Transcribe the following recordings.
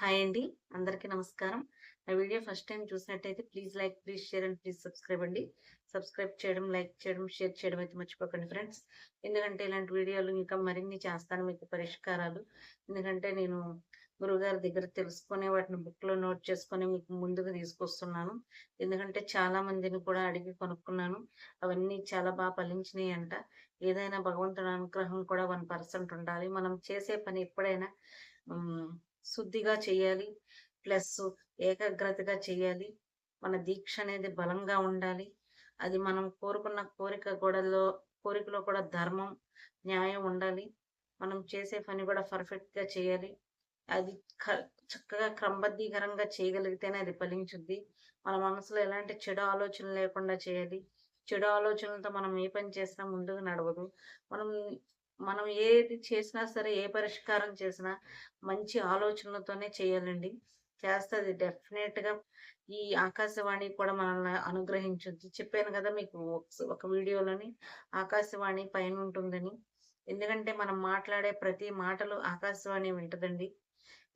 Hi అండి అందరికీ నమస్కారం. నా వీడియో ఫస్ట్ టైం చూసినట్టయితే please like please share and please subscribe అండి. సబ్స్క్రైబ్ చేయడం లైక్ చేయడం షేర్ చేయడం అయితే మర్చిపోకండి ఫ్రెండ్స్. ఎందుకంటే ఇలాంటి వీడియోలు ఇంకా మరిన్ని చేస్తాను మీకు పరిష్కారాలు. ఎందుకంటే నేను గురువుగారి దగ్గర తెలుసుకునే వాటిని బుక్లో నోట్ చేసుకొని మీకు ముందుకు తీసుకొస్తున్నాను. ఎందుకంటే చాలా మందిని కూడా అడిగి కొనుక్కున్నాను. అవన్నీ చాలా బాగా ఫలించినాయి అంట ఏదైనా భగవంతుడి అనుగ్రహం కూడా వన్ పర్సెంట్ ఉండాలి. మనం చేసే పని ఎప్పుడైనా శుద్ధిగా చేయాలి ప్లస్ ఏకాగ్రతగా చేయాలి. మన దీక్ష అనేది బలంగా ఉండాలి. అది మనం కోరుకున్న కోరిక గోడలో కోరికలో కూడా ధర్మం న్యాయం ఉండాలి. మనం చేసే పని కూడా పర్ఫెక్ట్గా చేయాలి. అది క- చక్కగా క్రమబద్ధీకరంగా చేయగలిగితేనే అది ఫలించుద్ది. మన మనసులో ఎలాంటి చెడు ఆలోచన లేకుండా చేయాలి. చెడు ఆలోచనలతో మనం ఏ పని చేసినా ముందుకు నడవదు. మనం మనం ఏది చేసినా సరే ఏ పరిష్కారం చేసినా మంచి ఆలోచనలతోనే చేయాలండి. చేస్తే అది ఈ ఆకాశవాణి కూడా మనల్ని అనుగ్రహించుద్ది. చెప్పాను కదా మీకు ఒక- వీడియోలోని ఆకాశవాణి పైన ఉంటుందని. ఎందుకంటే మనం మాట్లాడే ప్రతి మాటలు ఆకాశవాణి వింటదండి.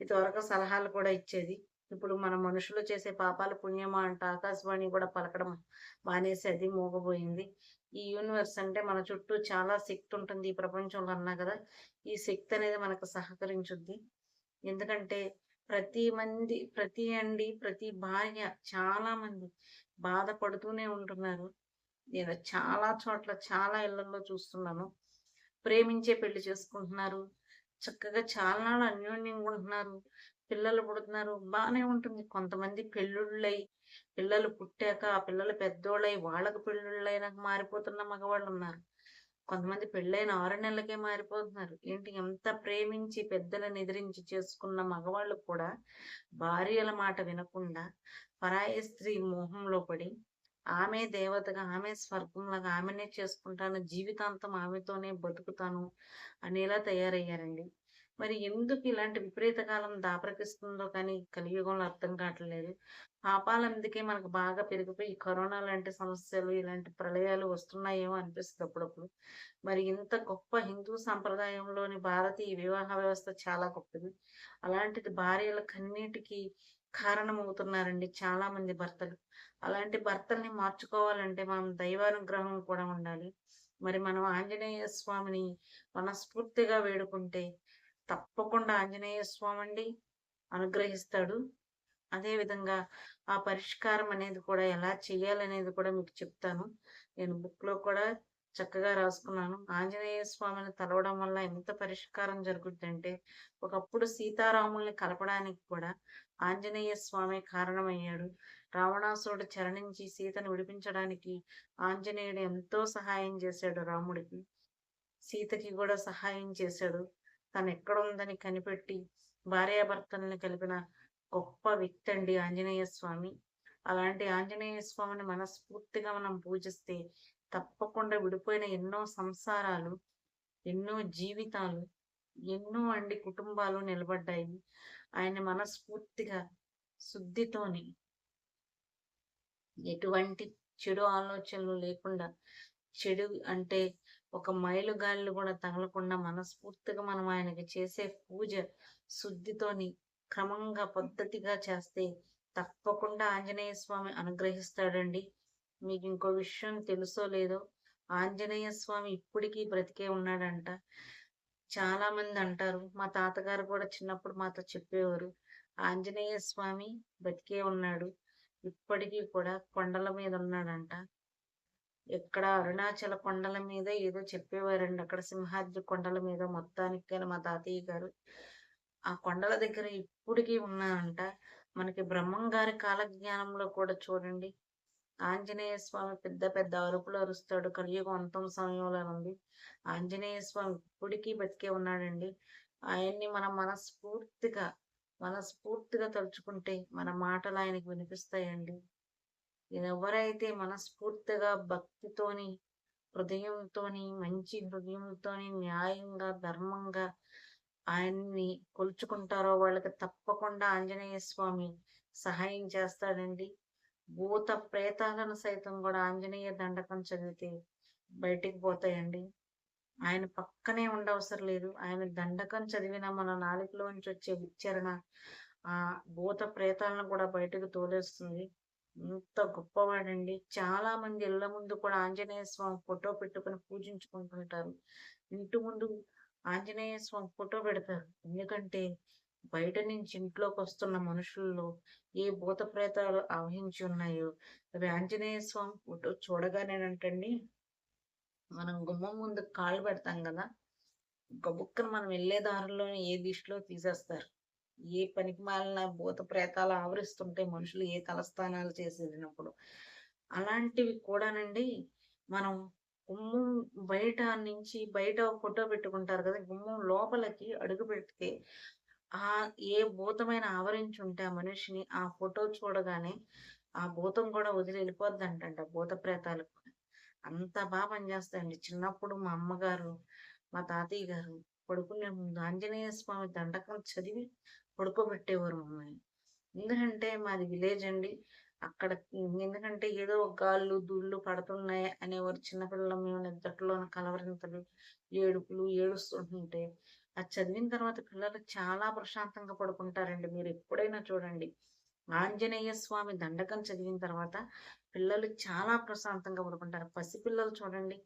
ఇదివరకు సలహాలు కూడా ఇచ్చేది. ఇప్పుడు మన మనుషులు చేసే పాపాలు పుణ్యమా అంట ఆకాశవాణి కూడా పలకడం మానేసి అది మోగబోయింది. ఈ యూనివర్స్ అంటే మన చుట్టూ చాలా శక్తి ఉంటుంది ఈ ప్రపంచంలో అన్నా కదా ఈ శక్తి అనేది మనకు సహకరించుద్ది. ఎందుకంటే ప్రతి మంది ప్రతి అండి ప్రతి భార్య చాలా మంది బాధపడుతూనే ఉంటున్నారు. నేను చాలా చోట్ల చాలా ఇళ్ళలో చూస్తున్నాను. ప్రేమించే పెళ్ళి చేసుకుంటున్నారు. చక్కగా చాలా నాళ్ళు అన్యోన్యంగా ఉంటున్నారు. పిల్లలు పుడుతున్నారు. బాగానే ఉంటుంది. కొంతమంది పెళ్ళిళ్ళై పిల్లలు పుట్టాక ఆ పిల్లలు పెద్దోళ్ళై వాళ్ళకు పెళ్ళిళ్ళైనాక మారిపోతున్న మగవాళ్ళు ఉన్నారు కొంతమంది పెళ్ళైన ఆరు నెలలకే మారిపోతున్నారు. ఏంటి? ఎంత ప్రేమించి పెద్దలను ఎదిరించి చేసుకున్న మగవాళ్ళు కూడా భార్యల మాట వినకుండా పరాయి స్త్రీ మోహంలో పడి ఆమె దేవతగా ఆమె స్వర్గంలాగా ఆమెనే చేసుకుంటాను జీవితాంతం ఆమెతోనే బతుకుతాను అనేలా తయారయ్యారండి. మరి ఎందుకు ఇలాంటి విపరీత కాలం దాపరికిస్తుందో కానీ కలియుగంలో అర్థం కావట్లేదు. పాపాలు అందుకే మనకు బాగా పెరిగిపోయి కరోనా లాంటి సమస్యలు ఇలాంటి ప్రళయాలు వస్తున్నాయేమో అనిపిస్తుంది అప్పుడప్పుడు. మరి ఇంత గొప్ప హిందూ సంప్రదాయంలోని భారతీయ వివాహ వ్యవస్థ చాలా గొప్పది. అలాంటిది భార్యల కన్నీటికి కారణమవుతున్నారండి చాలా మంది భర్తలు. అలాంటి భర్తల్ని మార్చుకోవాలంటే మనం దైవానుగ్రహం కూడా ఉండాలి. మరి మనం ఆంజనేయ స్వామిని మనస్ఫూర్తిగా వేడుకుంటే తప్పకుండా ఆంజనేయ స్వామి అండి అనుగ్రహిస్తాడు అదేవిధంగా ఆ పరిష్కారం అనేది కూడా ఎలా చేయాలనేది కూడా మీకు చెప్తాను. నేను బుక్లో కూడా చక్కగా రాసుకున్నాను. ఆంజనేయ స్వామిని తలవడం వల్ల ఎంత పరిష్కారం జరుగుతుందంటే ఒకప్పుడు సీతారాముల్ని కలపడానికి కూడా ఆంజనేయ స్వామి కారణమయ్యాడు. రావణాసురుడు చరణించి సీతను విడిపించడానికి ఆంజనేయుడు ఎంతో సహాయం చేశాడు రాముడికి. సీతకి కూడా సహాయం చేశాడు. తను ఎక్కడుందని కనిపెట్టి భార్యాభర్తల్ని కలిపిన గొప్ప వ్యక్తి అండి ఆంజనేయ స్వామి అలాంటి ఆంజనేయ స్వామిని మనస్ఫూర్తిగా మనం పూజిస్తే తప్పకుండా విడిపోయిన ఎన్నో సంసారాలు ఎన్నో జీవితాలు ఎన్నో అండి కుటుంబాలు నిలబడ్డాయి. ఆయన మనస్ఫూర్తిగా శుద్ధితోని ఎటువంటి చెడు ఆలోచనలు లేకుండా చెడు అంటే ఒక మైలుగాళ్ళు కూడా తగలకుండా మనస్ఫూర్తిగా మనం ఆయనకి చేసే పూజ శుద్ధితోని క్రమంగా పద్ధతిగా చేస్తే తప్పకుండా ఆంజనేయ స్వామి అనుగ్రహిస్తాడండి. మీకు ఇంకో విషయం తెలుసో లేదో ఆంజనేయ స్వామి ఇప్పటికీ బ్రతికే ఉన్నాడంట. చాలా మంది అంటారు మా తాతగారు కూడా చిన్నప్పుడు మాతో చెప్పేవారు ఆంజనేయ స్వామి బతికే ఉన్నాడు ఇప్పటికీ కూడా కొండల మీద ఉన్నాడంట. ఇక్కడ అరుణాచల కొండల మీద ఏదో చెప్పేవారండి. అక్కడ సింహాద్రి కొండల మీద మొత్తానికి మా తాతయ్య గారు. ఆ కొండల దగ్గర ఇప్పటికీ ఉన్నాడంట మనకి బ్రహ్మం గారి కాలజ్ఞానంలో కూడా చూడండి. ఆంజనేయ స్వామి పెద్ద పెద్ద అరుపులు అరుస్తాడు. కలియుగం అంతం సమయంలో ఉంది ఆంజనేయ స్వామి ఇప్పటికీ బతికే ఉన్నాడండి. ఆయన్ని మనం మనస్ఫూర్తిగా మనస్ఫూర్తిగా తలుచుకుంటే మన మాటలు ఆయనకి వినిపిస్తాయండి. ఎవరైతే మనస్ఫూర్తిగా భక్తితోని హృదయంతోని మంచి హృదయంతోని న్యాయంగా ధర్మంగా ఆయన్ని కొలుచుకుంటారో వాళ్ళకి తప్పకుండా ఆంజనేయ స్వామి సహాయం చేస్తాడండి. భూత ప్రేతాలను సైతం కూడా ఆంజనేయ దండకం చదివితే బయటికి పోతాయండి. ఆయన పక్కనే ఉండవసరం లేదు. ఆయన దండకం చదివిన మన నాలుగులోంచి వచ్చే ఉచ్చారణ ఆ భూత ప్రేతాలను కూడా బయటకు తోలేస్తుంది. ఇంత గొప్పవాడండి. చాలా మంది ఇళ్ళ ముందు కూడా ఆంజనేయ స్వామి ఫోటో పెట్టుకుని పూజించుకుంటుంటారు. ఇంటి ముందు ఆంజనేయ స్వామి ఫోటో పెడతారు. ఎందుకంటే బయట నుంచి ఇంట్లోకి వస్తున్న మనుషుల్లో ఏ భూత ప్రేతాలు ఆవహించి ఉన్నాయో అవి ఆంజనేయ స్వామి ఫోటో చూడగానేనంటండి మనం గుమ్మం ముందు కాళ్ళు పెడతాం కదా గబుక్కను మనం వెళ్ళే దారిలోనే ఏ దిశలో తీసేస్తారు. ఏ పనికి మాలిన భూత ప్రేతాలు ఆవరిస్తుంటే మనుషులు ఏ తలస్థానాలు చేసేదినప్పుడు. అలాంటివి కూడానండి మనం గుమ్మం బయట నుంచి బయట ఫోటో పెట్టుకుంటారు కదా గుమ్మం లోపలికి అడుగు పెడితే ఆ ఏ భూతమైన ఆవరించి ఉంటే ఆ మనిషిని ఆ ఫోటో చూడగానే ఆ భూతం కూడా వదిలి వెళ్ళిపోద్ది అంటంట భూత ప్రేతాలు అంత బాగా పనిచేస్తాయండి చిన్నప్పుడు మా అమ్మగారు మా తాతయ్య గారు పడుకునే ముందు ఆంజనేయ స్వామి దండకం చదివి పడుకోబెట్టేవారు మమ్మల్ని. ఎందుకంటే మాది విలేజ్ అండి. అక్కడ ఎందుకంటే ఏదో గాళ్ళు దుళ్ళు పడుతున్నాయి అనేవారు చిన్నపిల్లల. మేము నిద్రలోని కలవరింతలు ఏడుపులు ఏడుస్తుంటుంటే అది చదివిన తర్వాత పిల్లలు చాలా ప్రశాంతంగా పడుకుంటారండి. మీరు ఎప్పుడైనా చూడండి. ఆంజనేయ స్వామి దండకం చదివిన తర్వాత పిల్లలు చాలా ప్రశాంతంగా పడుకుంటారు పసిపిల్లలు చూడండి.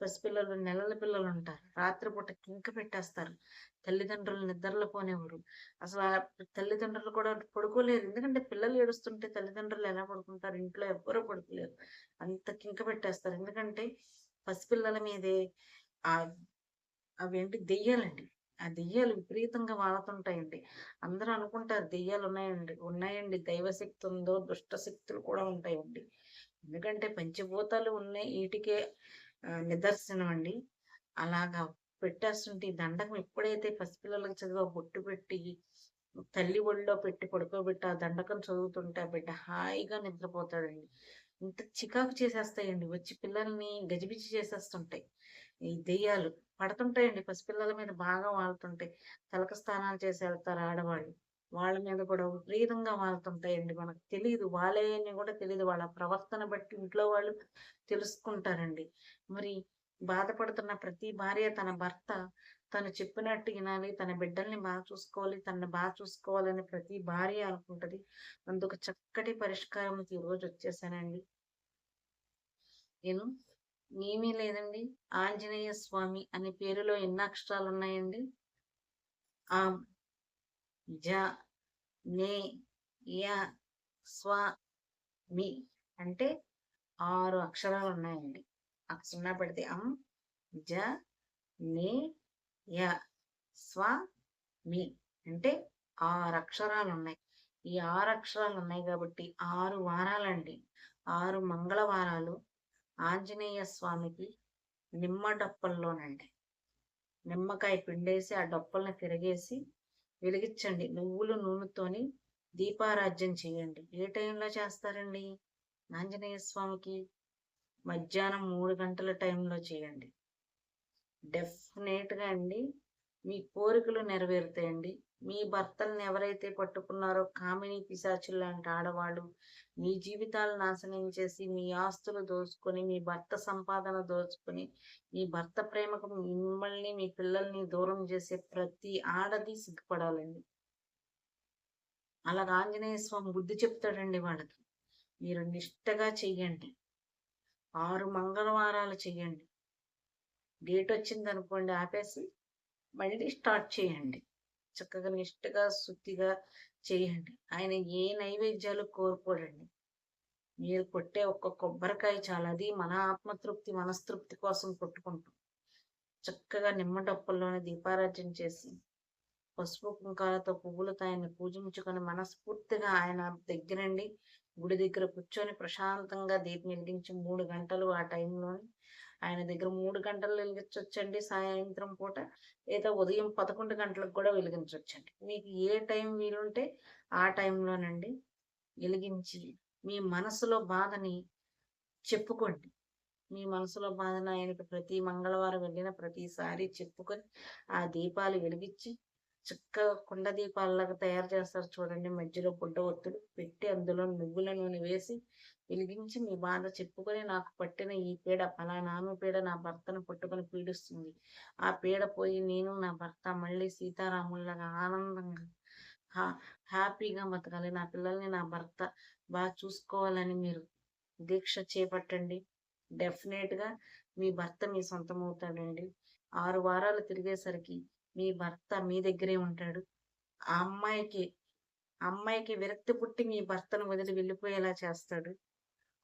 పసిపిల్లలు నెలల పిల్లలు ఉంటారు. రాత్రిపూట కింక పెట్టేస్తారు. తల్లిదండ్రులు నిద్రలో పోనేవారు అసలు తల్లిదండ్రులు కూడా పడుకోలేరు ఎందుకంటే పిల్లలు ఏడుస్తుంటే తల్లిదండ్రులు ఎలా పడుకుంటారు? ఇంట్లో ఎవ్వరూ పడుకోలేరు. అంత కింక పెట్టేస్తారు. ఎందుకంటే పసిపిల్లల మీదే ఆ అవేంటి దెయ్యాలండి. ఆ దెయ్యాలు విపరీతంగా వాడుతుంటాయండి. అందరూ అనుకుంటారు దెయ్యాలు ఉన్నాయండి ఉన్నాయండి. దైవశక్తి ఉందో దుష్ట శక్తులు కూడా ఉంటాయండి. ఎందుకంటే పంచభూతాలు ఉన్నాయి వీటికే నిదర్శనం అండి. అలాగా పెట్టేస్తుంటే ఈ దండకం ఎప్పుడైతే పసిపిల్లలకు చదివా బొట్టు పెట్టి తల్లి ఒళ్ళో పెట్టి పడుకోబెట్టి ఆ దండకం చదువుతుంటే ఆ బిడ్డ హాయిగా నిద్రపోతాడండి. ఇంత చికాకు చేసేస్తాయండి. వచ్చి పిల్లల్ని గజిబిజి చేసేస్తుంటాయి. ఈ దెయ్యాలు పడుతుంటాయండి. పసిపిల్లల మీద బాగా వాళ్తుంటాయి. తలక స్నానాలు చేసి వెళ్తారు ఆడవాళ్ళు. వాళ్ళ మీద కూడా విపరీతంగా వాళ్తుంటాయండి. మనకు తెలియదు వాళ్ళే అని కూడా తెలియదు వాళ్ళ ప్రవర్తన బట్టి ఇంట్లో వాళ్ళు తెలుసుకుంటారండి. మరి బాధపడుతున్న ప్రతి భార్య తన భర్త తను చెప్పినట్టు వినాలి. తన బిడ్డల్ని బాగా చూసుకోవాలి. తనని బాగా చూసుకోవాలని ప్రతి భార్య అనుకుంటది. అందుకు చక్కటి పరిష్కారం ఈరోజు వచ్చేసానండి. నేను ఏమీ లేదండి. ఆంజనేయ స్వామి అనే పేరులో ఎన్ని అక్షరాలు ఉన్నాయండి ఆమ్ జ నే య స్వ మీ అంటే ఆరు అక్షరాలు ఉన్నాయండి సున్నా పెడితే అమ్ జ నే య స్వ మీ అంటే ఆరు అక్షరాలు ఉన్నాయి ఈ ఆరు అక్షరాలు ఉన్నాయి కాబట్టి ఆరు వారాలండి. ఆరు మంగళవారాలు ఆంజనేయ స్వామికి నిమ్మ డప్పల్లోనండి. నిమ్మకాయ పిండేసి ఆ డప్పల్ని తిరిగేసి వెలిగించండి. నువ్వులు నూనెతోని దీపారాజ్యం చేయండి. ఏ టైంలో చేస్తారండి? ఆంజనేయ స్వామికి మధ్యాహ్నం మూడు గంటల టైంలో చేయండి. డెఫినెట్గా అండి మీ కోరికలు నెరవేరుతాయండి. మీ భర్తలను ఎవరైతే పట్టుకున్నారో కామిని పిశాచులు లాంటి ఆడవాళ్ళు మీ జీవితాలు నాశనం చేసి మీ ఆస్తులు దోచుకొని మీ భర్త సంపాదన దోచుకొని మీ భర్త ప్రేమకు మిమ్మల్ని మీ పిల్లల్ని దూరం చేసే ప్రతి ఆడది సిగ్గుపడాలండి. అలాగ ఆంజనేయ స్వామి బుద్ధి చెప్తాడండి వాళ్ళకి. మీరు నిష్టగా చెయ్యండి. ఆరు మంగళవారాలు చెయ్యండి. డేట్ వచ్చింది అనుకోండి ఆపేసి మళ్ళీ స్టార్ట్ చేయండి. చక్కగా నిష్టగా శుద్ధిగా చేయండి. ఆయన ఏ నైవేద్యాలు కోరుకోడండి. మీరు కొట్టే ఒక్క కొబ్బరికాయ చాలా. అది మన ఆత్మతృప్తి మనస్తృప్తి కోసం కొట్టుకుంటాం. చక్కగా నిమ్మ డప్పుల్లోనే దీపారాజన చేసి పసుపు కుంకాలతో పువ్వులతో ఆయన్ని పూజించుకొని మనస్ఫూర్తిగా ఆయన దగ్గరండి. గుడి దగ్గర కూర్చొని ప్రశాంతంగా దీపం వెలిగించి మూడు గంటలు ఆ టైంలోనే ఆయన దగ్గర మూడు గంటలు వెలిగించవచ్చండి సాయంత్రం పూట. లేదా ఉదయం పదకొండు గంటలకు కూడా వెలిగించవచ్చండి మీకు ఏ టైం వీలుంటే ఆ టైంలోనండి వెలిగించి మీ మనసులో బాధని చెప్పుకోండి. మీ మనసులో బాధన ఆయనకి ప్రతి మంగళవారం వెళ్ళిన ప్రతిసారి చెప్పుకొని ఆ దీపాలు వెలిగించి చక్కగా కుండ దీపాలలాగా తయారు చేస్తారు చూడండి. మధ్యలో గుడ్డ ఒత్తులు పెట్టి అందులో నువ్వుల నూనె వేసి వెలిగించి మీ బాధ చెప్పుకొని నాకు పట్టిన ఈ పీడ ఫలానాను పీడ నా భర్తను పట్టుకొని పీడిస్తుంది. ఆ పీడ పోయి నేను నా భర్త మళ్ళీ సీతారాముల్లాగా ఆనందంగా హా హ్యాపీగా బతకాలి. నా పిల్లల్ని నా భర్త బాగా చూసుకోవాలని మీరు దీక్ష చేపట్టండి. డెఫినెట్గా మీ భర్త మీ సొంతం అవుతాడండి ఆరు వారాలు తిరిగేసరికి మీ భర్త మీ దగ్గరే ఉంటాడు. ఆ అమ్మాయికి అమ్మాయికి విరక్తి పుట్టి మీ భర్తను వదిలి వెళ్ళిపోయేలా చేస్తాడు.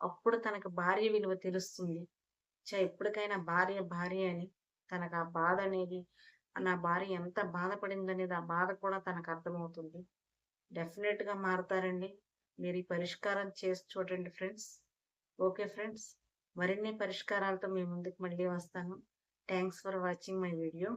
అప్పుడు తనకు భార్య విలువ తెలుస్తుంది. చా ఎప్పటికైనా భార్య భార్య అని తనకు ఆ బాధ అనేది నా భార్య ఎంత బాధపడింది అనేది ఆ బాధ కూడా తనకు అర్థమవుతుంది. డెఫినెట్గా మారుతారండి. మీరు ఈ పరిష్కారం చేసి చూడండి ఫ్రెండ్స్. Okay friends. మరిన్ని పరిష్కారాలతో మీ ముందుకు మళ్ళీ వస్తాను. Thanks for watching my video